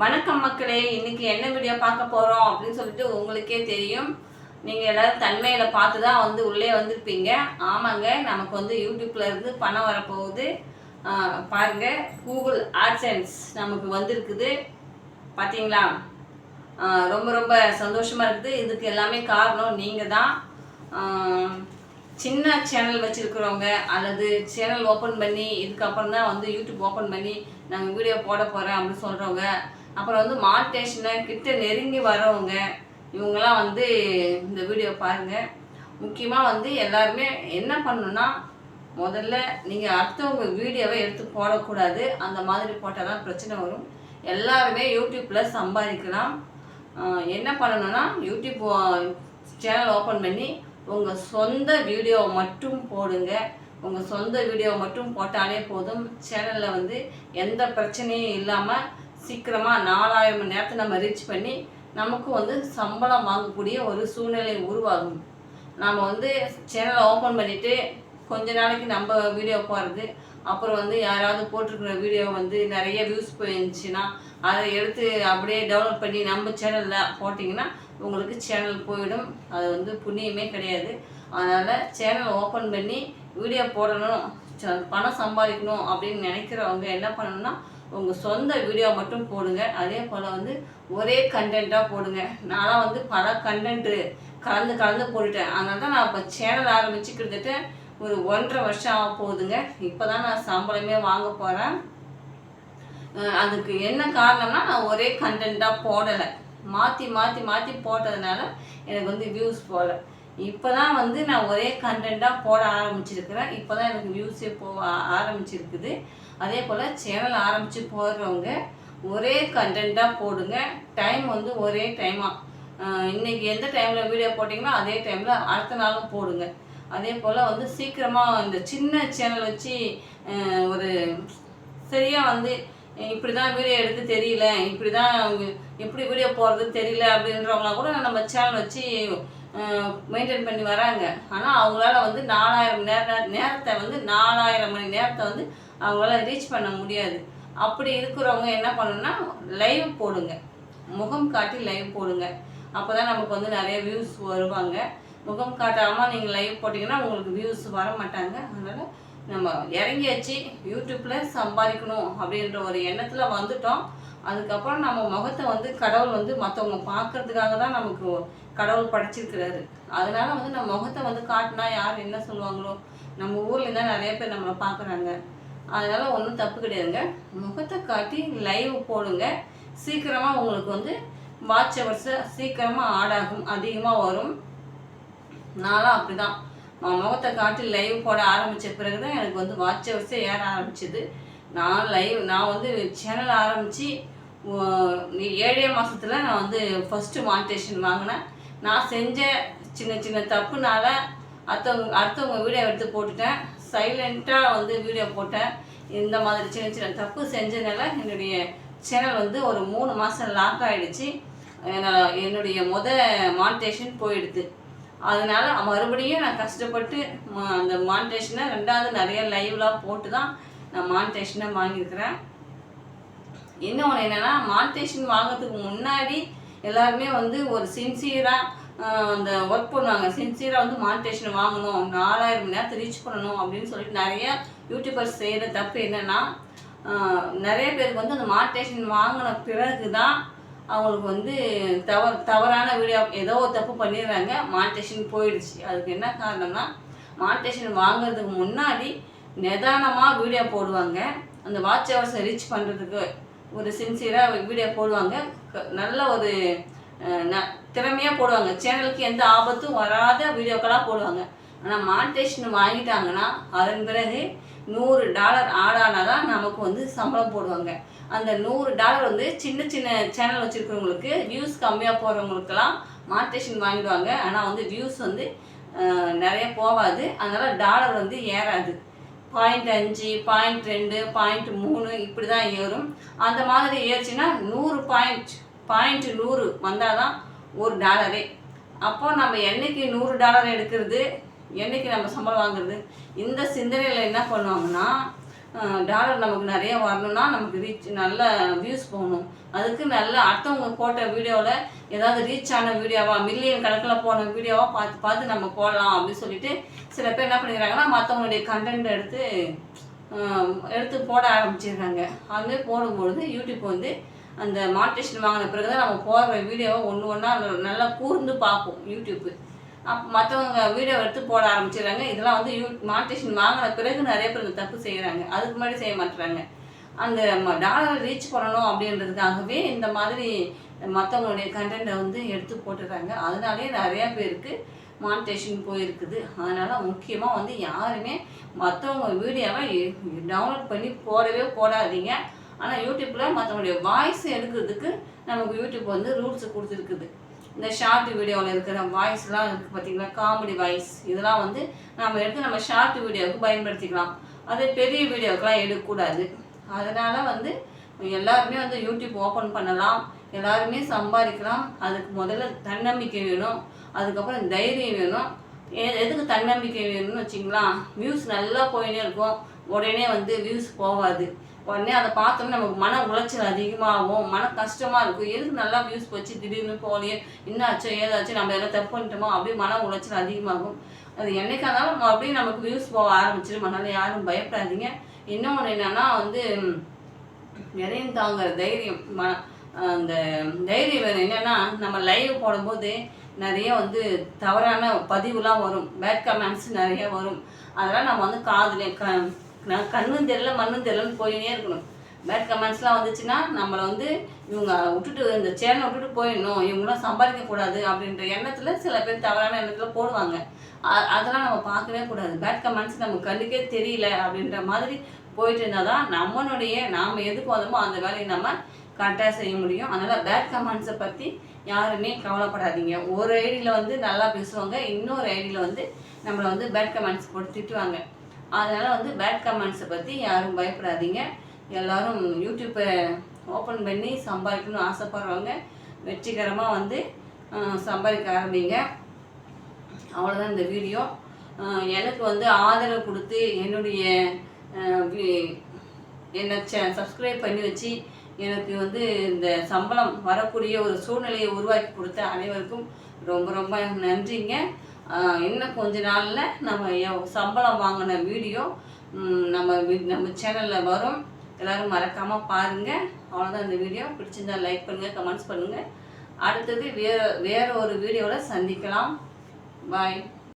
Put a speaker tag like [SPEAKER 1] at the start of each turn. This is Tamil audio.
[SPEAKER 1] வணக்கம் மக்களே இன்னைக்கு என்ன வீடியோ பார்க்க போகிறோம் அப்படின்னு சொல்லிட்டு உங்களுக்கே தெரியும். நீங்கள் எல்லாரும் தன்மையில் பார்த்து தான் வந்து உள்ளே வந்திருப்பீங்க. ஆமாங்க நமக்கு வந்து யூடியூப்ல இருந்து பணம் வரப்போகுது. பாருங்கள் பாருங்க கூகுள் ஆட்சன்ஸ் நமக்கு வந்திருக்குது. பார்த்தீங்களா ரொம்ப ரொம்ப சந்தோஷமாக இருக்குது. இதுக்கு எல்லாமே காரணம் நீங்கள் தான் சின்ன சேனல் வச்சுருக்கிறவங்க அல்லது சேனல் ஓப்பன் பண்ணி இதுக்கப்புறம் தான் வந்து யூடியூப் ஓப்பன் பண்ணி நாங்கள் வீடியோ போட போகிறேன் அப்படின்னு சொல்கிறவங்க அப்புறம் வந்து மானிட்டேஷனை கிட்ட நெருங்கி வரவங்க இவங்கெல்லாம் வந்து இந்த வீடியோ பாருங்கள் முக்கியமாக வந்து எல்லாருமே என்ன பண்ணணும்னா முதல்ல நீங்கள் அடுத்தவங்க வீடியோவை எடுத்து போடக்கூடாது. அந்த மாதிரி போட்டால் தான் பிரச்சனை வரும். எல்லாருமே யூடியூப்பில் சம்பாதிக்கலாம். என்ன பண்ணணும்னா யூடியூப் சேனல் ஓப்பன் பண்ணி உங்கள் சொந்த வீடியோவை மட்டும் போடுங்க. உங்கள் சொந்த வீடியோ மட்டும் போட்டாலே போதும். சேனலில் வந்து எந்த பிரச்சனையும் இல்லாமல் சீக்கிரமாக நாலாயிரம் மணி நேரத்தை நம்ம ரீச் பண்ணி நமக்கு வந்து சம்பளம் வாங்கக்கூடிய ஒரு சூழ்நிலை உருவாகும். நாம் வந்து சேனலை ஓப்பன் பண்ணிவிட்டு கொஞ்ச நாளைக்கு நம்ம வீடியோ போடுறது அப்புறம் வந்து யாராவது போட்டிருக்கிற வீடியோ வந்து நிறைய வியூஸ் போயிருந்துச்சுன்னா அதை எடுத்து அப்படியே டவுன்லோட் பண்ணி நம்ம சேனலில் போட்டிங்கன்னா உங்களுக்கு சேனல் போயிடும். அது வந்து புண்ணியமே கிடையாது. அதனால் சேனல் ஓப்பன் பண்ணி வீடியோ போடணும் பணம் சம்பாதிக்கணும் அப்படின்னு நினைக்கிறவங்க என்ன பண்ணணும்னா உங்கள் சொந்த வீடியோ மட்டும் போடுங்க. அதே போல் வந்து ஒரே கண்டென்ட்டாக போடுங்க. நான்லாம் வந்து பல கண்டென்ட்டு கலந்து கலந்து போட்டுட்டேன். அதனால தான் நான் இப்போ சேனல் ஆரம்பிச்சு கிட்டத்தட்ட ஒரு ஒன்றரை வருஷம் ஆக போகுதுங்க. இப்போ தான் நான் சம்பளமே வாங்க போகிறேன் அதுக்கு என்ன காரணம்னா நான் ஒரே கண்டென்ட்டாக போடலை. மாற்றி மாற்றி மாற்றி போட்டதுனால எனக்கு வந்து வியூஸ் போகல. இப்போ தான் வந்து நான் ஒரே கண்டென்ட்டாக போட ஆரம்பிச்சிருக்கிறேன். இப்போ தான் எனக்கு வியூஸே போக ஆரம்பிச்சிருக்குது. அதே போல் சேனல் ஆரம்பித்து போடுறவங்க ஒரே கண்டென்ட்டாக போடுங்க. டைம் வந்து ஒரே டைமாக இன்றைக்கி எந்த டைமில் வீடியோ போட்டிங்களோ அதே டைமில் அடுத்த நாளும் போடுங்க. அதே போல் வந்து சீக்கிரமாக இந்த சின்ன சேனல் வச்சு ஒரு சரியாக வந்து இப்படி தான் வீடியோ எடுத்து தெரியல இப்படி தான் எப்படி வீடியோ போடுறது தெரியல அப்படின்றவங்களாம் கூட நம்ம சேனல் வச்சு மெயின்டைன் பண்ணி வராங்க. ஆனால் அவங்களால வந்து நாலாயிரம் நேர நேரத்தை வந்து நாலாயிரம் மணி நேரத்தை வந்து அவங்களால ரீச் பண்ண முடியாது. அப்படி இருக்கிறவங்க என்ன பண்ணணும்னா லைவ் போடுங்க. முகம் காட்டி லைவ் போடுங்க. அப்போ தான் நமக்கு வந்து நிறைய வியூஸ் வருவாங்க. முகம் காட்டாமல் நீங்கள் லைவ் போட்டிங்கன்னா உங்களுக்கு வியூஸ் வர மாட்டாங்க அதனால் நம்ம இறங்கியாச்சு யூடியூப்பில் சம்பாதிக்கணும் அப்படின்ற ஒரு எண்ணத்தில் வந்துட்டோம். அதுக்கப்புறம் நம்ம முகத்தை வந்து கடவுள் வந்து மற்றவங்க பார்க்கறதுக்காக தான் நமக்கு கடவுள் படைச்சிருக்கிறாரு. அதனால வந்து நம்ம முகத்தை வந்து காட்டினா யார் என்ன சொல்லுவாங்களோ? நம்ம ஊரில் தான் நிறைய பேர் நம்மளை பார்க்குறாங்க. அதனால் ஒன்றும் தப்பு கிடையாதுங்க. முகத்தை காட்டி லைவ் போடுங்க. சீக்கிரமாக உங்களுக்கு வந்து வாட்ச் ஹவர்ஸை சீக்கிரமாக ஆடாகும் அதிகமாக வரும். நானும் அப்படிதான். தான் முகத்தை காட்டி லைவ் போட ஆரம்பித்த பிறகு தான் எனக்கு வந்து வாட்ச் ஹவர்ஸே ஏற ஆரம்பிச்சது. நான் லைவ் நான் வந்து சேனல் ஆரம்பித்து ஏழே மாதத்தில் நான் வந்து ஃபஸ்ட்டு மானிட்டேஷன் வாங்கினேன். நான் செஞ்ச சின்ன சின்ன தப்புனால அடுத்தவங்க அடுத்தவங்க வீடியோ எடுத்து போட்டுட்டேன். சைலண்ட்டாக வந்து வீடியோ போட்டேன். இந்த மாதிரி சின்ன சின்ன தப்பு செஞ்சதுனால என்னுடைய சேனல் வந்து ஒரு மூணு மாதம் லாக் ஆகிடுச்சு என்னுடைய முத மானிட்டேஷன் போயிடுது. அதனால் மறுபடியும் நான் கஷ்டப்பட்டு அந்த மானிட்டேஷனை ரெண்டாவது நிறைய லைவ்லாம் போட்டு தான் நான் மானிட்டேஷனை வாங்கியிருக்கிறேன். இன்னொன்று என்னென்னா மானிட்டேஷன் வாங்குறதுக்கு முன்னாடி எல்லாருமே வந்து ஒரு சின்சியராக அந்த ஒர்க் பண்ணுவாங்க. சின்சியராக வந்து மானிட்டேஷன் வாங்கணும். நாலாயிரம் மணி நேரத்தை ரீச் பண்ணணும் அப்படின்னு சொல்லிட்டு நிறைய யூடியூபர்ஸ் செய்கிற தப்பு என்னென்னா நிறைய பேருக்கு வந்து அந்த மானிட்டேஷன் வாங்கின பிறகு தான் அவங்களுக்கு வந்து தவறு தவறான வீடியோ ஏதோ ஒரு தப்பு பண்ணிடுறாங்க. மானிட்டேஷன் போயிடுச்சு. அதுக்கு என்ன காரணம்னா மானிட்டேஷன் வாங்குறதுக்கு முன்னாடி நிதானமாக வீடியோ போடுவாங்க. அந்த வாட்ச் ஹவர்ஸை ரீச் பண்ணுறதுக்கு ஒரு சின்சியராக வீடியோ போடுவாங்க. க- நல்ல ஒரு திறமையாக ந- போடுவாங்க. சேனலுக்கு எந்த ஆபத்தும் வராத வீடியோக்களாக போடுவாங்க. ஆனால் மானிட்டேஷன் வாங்கிட்டாங்கன்னா அதன் பிறகு நூறு டாலர் ஆடானால் தான் நமக்கு வந்து சம்பளம் போடுவாங்க. அந்த நூறு டாலர் வந்து சின்ன சின்ன சேனல் வச்சுருக்கிறவங்களுக்கு வியூஸ் கம்மியாக போகிறவங்களுக்கெல்லாம் மானிட்டேஷன் வாங்கிடுவாங்க. ஆனால் வந்து வியூஸ் வந்து நிறைய போகாது. அதனால் டாலர் வந்து ஏறாது. பாயிண்ட் அஞ்சு பாயிண்ட் ரெண்டு பாயிண்ட் மூணு இப்படி தான் ஏறும். அந்த மாதிரி ஏறுச்சுன்னா நூறு பாயிண்ட் பாயிண்ட் நூறு வந்தால் தான் ஒரு டாலரே. அப்போ நம்ம என்னைக்கு நூறு டாலர் எடுக்கிறது என்னைக்கு நம்ம சம்பளம் வாங்குறது இந்த சிந்தனையில் என்ன பண்ணுவாங்கன்னா டாலர் நமக்கு நிறைய வரணும்னா நமக்கு ரீச் நல்ல வியூஸ் போகணும். அதுக்கு நல்ல அடுத்தவங்க போட்ட வீடியோவில் ஏதாவது ரீச் ஆன வீடியோவா மில்லியன் கணக்கில் போன வீடியோவாக பார்த்து பார்த்து நம்ம போடலாம் அப்படின்னு சொல்லிட்டு சில பேர் என்ன பண்ணிடுறாங்கன்னா மற்றவங்களுடைய கண்டென்ட் எடுத்து எடுத்து போட ஆரம்பிச்சிடுறாங்க. அதுமாதிரி போடும்பொழுது யூடியூப் வந்து அந்த மானிட்டேஷன் வாங்கின பிறகு தான் நம்ம போடுற வீடியோவை ஒன்று ஒன்றா நல்லா கூர்ந்து பார்ப்போம் யூடியூப்பு. அப்போ மற்றவங்க வீடியோ எடுத்து போட ஆரம்பிச்சிடுறாங்க. இதெல்லாம் வந்து யூ மானிட்டேஷன் வாங்கின பிறகு நிறைய பேர் இந்த தப்பு செய்கிறாங்க அதுக்கு முன்னாடி செய்ய மாட்டுறாங்க. அந்த டாலரை ரீச் பண்ணணும் அப்படின்றதுக்காகவே இந்த மாதிரி மற்றவங்களுடைய கண்டென்ட்டை வந்து எடுத்து போட்டுடுறாங்க. அதனாலே நிறையா பேருக்கு மானிட்டேஷன் போயிருக்குது. அதனால் முக்கியமாக வந்து யாருமே மற்றவங்க வீடியோவை டவுன்லோட் பண்ணி போடவே போடாதீங்க. ஆனால் யூடியூப்பில் மற்றவங்களுடைய வாய்ஸ் எடுக்கிறதுக்கு நமக்கு யூடியூப் வந்து ரூல்ஸ் கொடுத்துருக்குது. இந்த ஷார்ட் வீடியோவில் இருக்கிற வாய்ஸ்லாம் இருக்குது பார்த்திங்களா காமெடி வாய்ஸ் இதெல்லாம் வந்து நம்ம எடுத்து நம்ம ஷார்ட் வீடியோவுக்கு பயன்படுத்திக்கலாம். அதே பெரிய வீடியோக்கெலாம் எடுக்கக்கூடாது. அதனால் வந்து எல்லாருமே வந்து யூடியூப் ஓப்பன் பண்ணலாம். எல்லாருமே சம்பாதிக்கலாம். அதுக்கு முதல்ல தன்னம்பிக்கை வேணும். அதுக்கப்புறம் தைரியம் வேணும். எதுக்கு தன்னம்பிக்கை வேணும்னு வச்சிங்களா? வியூஸ் நல்லா போயினே இருக்கும். உடனே வந்து வியூஸ் போகாது. உடனே அதை பார்த்தோம்னா நமக்கு மன உளைச்சல் அதிகமாகும் மன கஷ்டமாக இருக்கும். எதுக்கு நல்லா வியூஸ் போச்சு திடீர்னு போலியே என்னாச்சோ ஏதாச்சும் நம்ம எதாவது தப்பு பண்ணிட்டோமோ அப்படியே மன உளைச்சல் அதிகமாகும். அது என்னைக்கா இருந்தாலும் அப்படியே நமக்கு வியூஸ் போக ஆரம்பிச்சிடும் அதனால யாரும் பயப்படாதீங்க. இன்னொன்று என்னென்னா வந்து எதையும் தாங்குற தைரியம் ம அந்த தைரியம் வேணும் என்னென்னா நம்ம லைவ் போடும்போது நிறைய வந்து தவறான பதிவுலாம் வரும். பேட் கமெண்ட்ஸ் நிறைய வரும். அதெல்லாம் நம்ம வந்து காதில் க நான் கண்ணும் தெரியல மண்ணும் தெரியலன்னு போயினே இருக்கணும். பேட் கமெண்ட்ஸ்லாம் வந்துச்சுன்னா நம்மளை வந்து இவங்க விட்டுட்டு இந்த சேனலை விட்டுட்டு போயிடணும். இவங்களாம் சம்பாதிக்கக்கூடாது அப்படின்ற எண்ணத்தில் சில பேர் தவறான எண்ணத்தில் போடுவாங்க. அதெல்லாம் நம்ம பார்க்கவே கூடாது. பேட் கமெண்ட்ஸ் நமக்கு கண்ணுக்கே தெரியல அப்படின்ற மாதிரி போயிட்டு இருந்தால் தான் நம்மளுடைய நாம் எது போதுமோ அந்த வேலையை நம்ம கரெக்டாக செய்ய முடியும். அதனால் பேட் கமெண்ட்ஸை பற்றி யாருமே கவலைப்படாதீங்க. ஒரு ஐடியில் வந்து நல்லா பேசுவாங்க இன்னொரு ஐடியில் வந்து நம்மளை வந்து பேட் கமெண்ட்ஸ் போட்டு திட்டுவாங்க. அதனால் வந்து பேட் கமெண்ட்ஸை பற்றி யாரும் பயப்படாதீங்க. எல்லோரும் யூடியூப்பை ஓப்பன் பண்ணி சம்பாதிக்கணும்னு ஆசைப்படுறவங்க வெற்றிகரமாக வந்து சம்பாதிக்க ஆரம்பிங்க. அவ்வளோதான் இந்த வீடியோ. எனக்கு வந்து ஆதரவு கொடுத்து என்னுடைய என்னை சப்ஸ்கிரைப் பண்ணி வச்சு எனக்கு வந்து இந்த சம்பளம் வரக்கூடிய ஒரு சூழ்நிலையை உருவாக்கி கொடுத்த அனைவருக்கும் ரொம்ப ரொம்ப நன்றிங்க. இன்னும் கொஞ்ச நாளில் நம்ம சம்பளம் வாங்கின வீடியோ நம்ம நம்ம சேனலில் வரும். எல்லாரும் மறக்காமல் பாருங்கள் அவ்வளோதான் இந்த வீடியோ. பிடிச்சிருந்தா லைக் பண்ணுங்கள் கமெண்ட்ஸ் பண்ணுங்கள் அடுத்தது வேறு வேறு ஒரு வீடியோவில் சந்திக்கலாம். பாய்